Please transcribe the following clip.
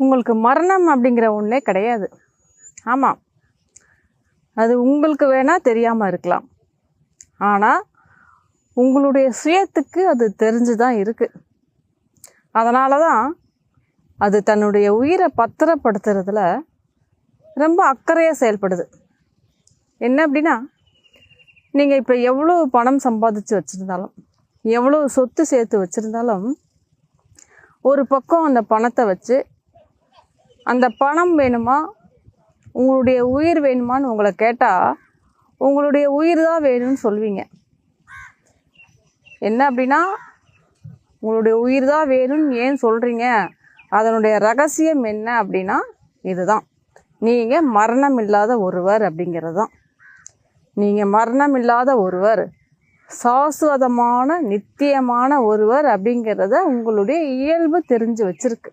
உங்களுக்கு மரணம் அப்படிங்கிற ஒன்றே கிடையாது. ஆமாம் அது உங்களுக்கு வேணால் தெரியாமல் இருக்கலாம். ஆனால் உங்களுடைய சுயத்துக்கு அது தெரிஞ்சு தான் இருக்குது அதனால தான் அது தன்னுடைய உயிரை பத்திரப்படுத்துறதுல ரொம்ப அக்கறையாக செயல்படுது. என்ன அப்படின்னா நீங்கள் இப்போ எவ்வளோ பணம் சம்பாதிச்சு வச்சுருந்தாலும் எவ்வளோ சொத்து சேர்த்து வச்சுருந்தாலும் ஒரு பக்கம் அந்த பணத்தை வச்சு அந்த பணம் வேணுமா? உங்களுடைய உயிர் வேணுமான்னு உங்களை கேட்டால் உங்களுடைய உயிர் தான் வேணும்னு சொல்வீங்க. என்ன அப்படின்னா உங்களுடைய உயிர் தான் வேணும்னு ஏன் சொல்கிறீங்க அதனுடைய ரகசியம் என்ன அப்படின்னா இதுதான். நீங்கள் மரணம் இல்லாத ஒருவர் அப்படிங்கிறது தான் நீங்கள் மரணம் இல்லாத ஒருவர் சாஸ்வதமான நித்தியமான ஒருவர் அப்படிங்கிறத உங்களுடைய இயல்பு தெரிஞ்சு வச்சிருக்கு.